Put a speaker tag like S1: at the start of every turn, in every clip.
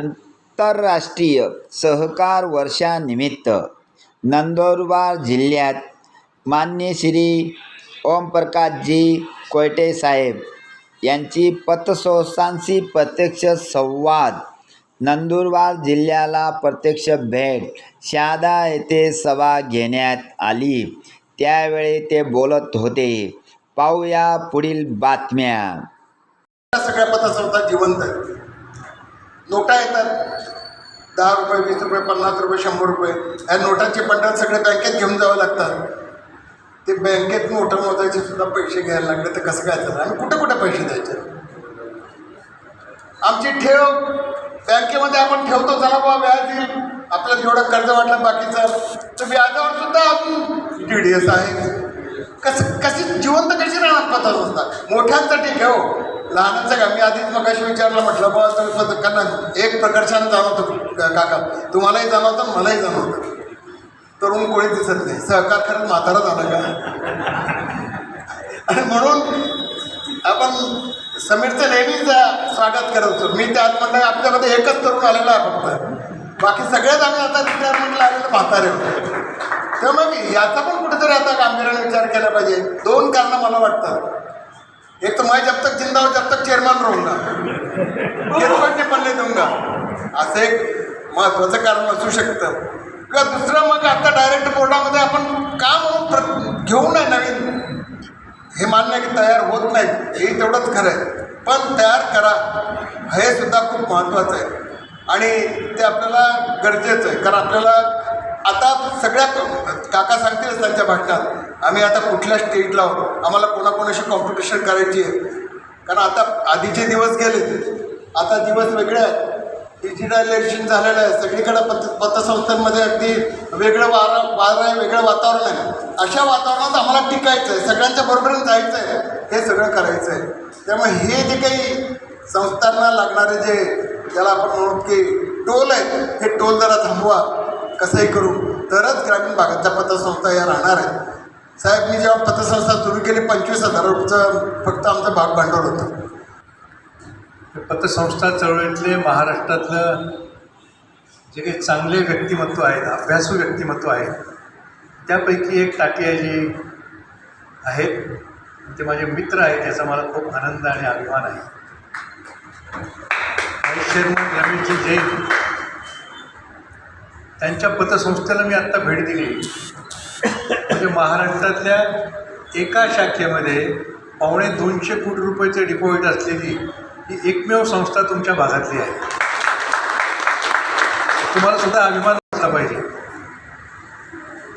S1: आंतरराष्ट्रीय सहकार वर्षानिमित्त नंदुरबार जिल्ह्यात मान्य श्री ओमप्रकाशजी कोयटे साहेब यांची पतसंस्थांशी प्रत्यक्ष संवाद. नंदुरबार जिल्ह्याला प्रत्यक्ष भेट शहादा येथे सभा घेण्यात आली. त्यावेळी ते बोलत होते. पाहूया पुढील बातम्या.
S2: सगळ्या पतसंस्था जिवंत आहेत. नोटा येतात. दहा रुपये वीस रुपये पन्नास रुपये शंभर रुपये. ह्या नोटांचे बंडल सगळे बँकेत घेऊन जावं लागतात. ते बँकेत नोटा मोजायचे सुद्धा पैसे घ्यायला लागले तर कसं काय झालं आणि कुठे कुठे पैसे द्यायचे? आमची ठेव बँकेमध्ये आपण ठेवतो चला बाबा व्याज येईल. आपल्याला जेवढं कर्ज वाटलं बाकीचं. तर व्याजावर सुद्धा अजून टी डी एस आहे. कसं कशी जिवंत कशी राहणार पतसंस्था मोठ्यांसाठी ठेव. लहानांचं का? मी आधीच मगाशी विचारलं म्हटलं बाबा तुम्ही पत एक प्रकर्षानं जाणवतो काका? तुम्हालाही जाणवतं मलाही जाणवतं. तरुण कोणी दिसत नाही. सहकार खरंच म्हातारा झाला का? आणि म्हणून आपण समीरचं नेहमीच स्वागत करत होतो. मी त्यात म्हणलं आपल्यामध्ये एकच तरुण आलेला आहे फक्त. बाकी सगळेच आम्ही आता रिटायरमेंटला आलेले म्हातारे होतो. त्यामुळे मी याचा पण कुठेतरी आता गांभीर्याने विचार केला पाहिजे. दोन कारणं मला वाटतात एक तर मैं जब तक जिंदा हूँ जब तक चेअरमॅन राहूंगा पण पल्ले दूंगा. असं एक महत्त्वाचं कारण असू शकतं. किंवा दुसरं मग आता डायरेक्ट बोर्डामध्ये आपण का म्हणून प्र घेऊ नये नवीन. हे मान्य की तयार होत नाही हे तेवढंच खरं आहे. पण तयार करा. हे सुद्धा खूप महत्त्वाचं आहे. आणि ते आपल्याला गरजेचं आहे. कारण आपल्याला आता सगळ्यात काका सांगतीलच त्यांच्या भाषणात आम्ही आता कुठल्या स्टेजला आहोत? आम्हाला कोणाकोणाशी कॉम्पिटिशन करायची आहे? कारण आता आधीचे दिवस गेले आता दिवस वेगळे आहेत. डिजिटलायझेशन झालेलं आहे. सगळीकडे पत पतसंस्थांमध्ये अगदी वेगळं वारा वारं आहे वेगळं वातावरण आहे. अशा वातावरणात आम्हाला टिकायचं आहे सगळ्यांच्या बरोबरीने जायचं आहे हे सगळं करायचं आहे त्यामुळे हे जे काही संस्थांना लागणारे जे ज्याला आपण म्हणू की टोल आहे हे टोल जरा थांबवा. कसंही करू तरच ग्रामीण भागातल्या पतसंस्था या राहणार आहेत. साहेब मी जेव्हा पतसंस्था सुरू केली पंचवीस हजार रुपयाचं फक्त आमचं भाग भांडवल होतं
S3: पतसंस्था चळवळीतले महाराष्ट्रातलं जे काही चांगले व्यक्तिमत्व आहेत अभ्यासू व्यक्तिमत्व आहेत त्यापैकी एक टाटियाजी आहेत ते माझे मित्र आहेत याचा मला खूप आनंद आणि अभिमान आहे. शर्मा चेअरमन जैन त्यांच्या पतसंस्थेला मी आत्ता भेट दिली. म्हणजे महाराष्ट्रातल्या एका शाखेमध्ये पावणे दोनशे कोटी रुपयाचे डिपॉझिट असलेली ही एकमेव संस्था तुमच्या भागातली आहे. तुम्हाला सुद्धा अभिमान असला पाहिजे.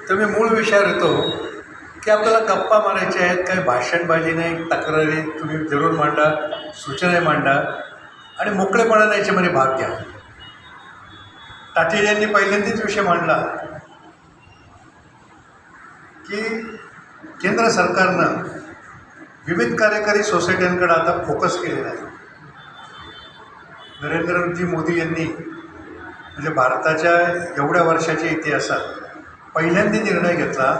S3: तर मी मूळ विषयावर येतो की आपल्याला गप्पा मारायच्या आहेत काही भाषणबाजी नाही तक्रारी तुम्ही जरूर मांडा सूचनाही मांडा आणि मोकळेपणाने याच्यामध्ये भाग घ्या. टाटील यांनी पहिल्यांदाच विषय मांडला की केंद्र सरकारनं विविध कार्यकारी सोसायट्यांकडे आता फोकस केलेला आहे. नरेंद्रजी मोदी यांनी म्हणजे भारताच्या एवढ्या वर्षाच्या इतिहासात पहिल्यांदा निर्णय घेतला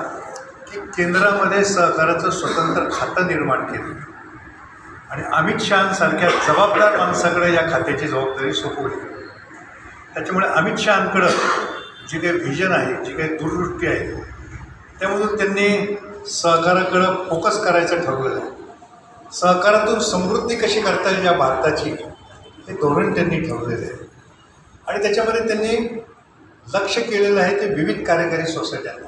S3: की केंद्रामध्ये सहकाराचं स्वतंत्र खातं निर्माण केलं. आणि अमित शहासारख्या जबाबदार माणसाकडे या खात्याची जबाबदारी सोपवली. त्याच्यामुळे अमित शहांकडं जी काही व्हिजन आहे जी काही दूरदृष्टी आहे त्यामधून त्यांनी सहकाराकडं फोकस करायचं ठरवलेलं आहे. सहकारातून समृद्धी कशी करता येईल या भारताची हे धोरण त्यांनी ठरवलेलं आहे. आणि त्याच्यामध्ये त्यांनी लक्ष केलेलं आहे ते विविध कार्यकारी सोसायट्यांना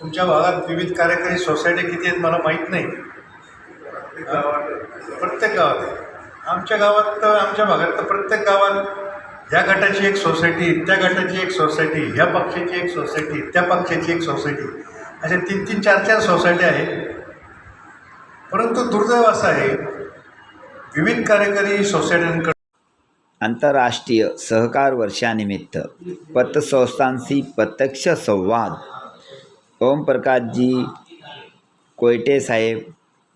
S3: तुमच्या भागात विविध कार्यकारी सोसायटी किती आहेत मला माहीत नाही. प्रत्येक गावात. आहे आमच्या गावात तर आमच्या भागात तर प्रत्येक गावात ह्या गटाची एक सोसायटी त्या गटाची एक सोसायटी ह्या पक्षाची एक सोसायटी त्या पक्षाची एक सोसायटी अशा तीन तीन चार चार सोसायटी आहेत. परंतु दुर्दैव असं आहे विविध कार्यकारी सोसायट्यांकडे
S1: आंतरराष्ट्रीय सहकार वर्षानिमित्त पतसंस्थांशी प्रत्यक्ष संवाद. ओमप्रकाशजी कोयटे साहेब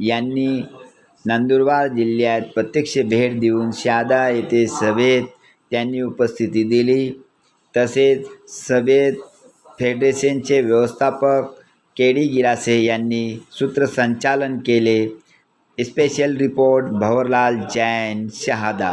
S1: यांनी नंदुरबार जिल्ह्यात प्रत्यक्ष भेट देऊन शहादा येथे सभेत त्यांनी उपस्थिती दिली. तसेच सभेत फेडरेशनचे व्यवस्थापक के डी गिरासे यांनी सूत्रसंचालन केले. Special report Bhavarlal Jain Shahada.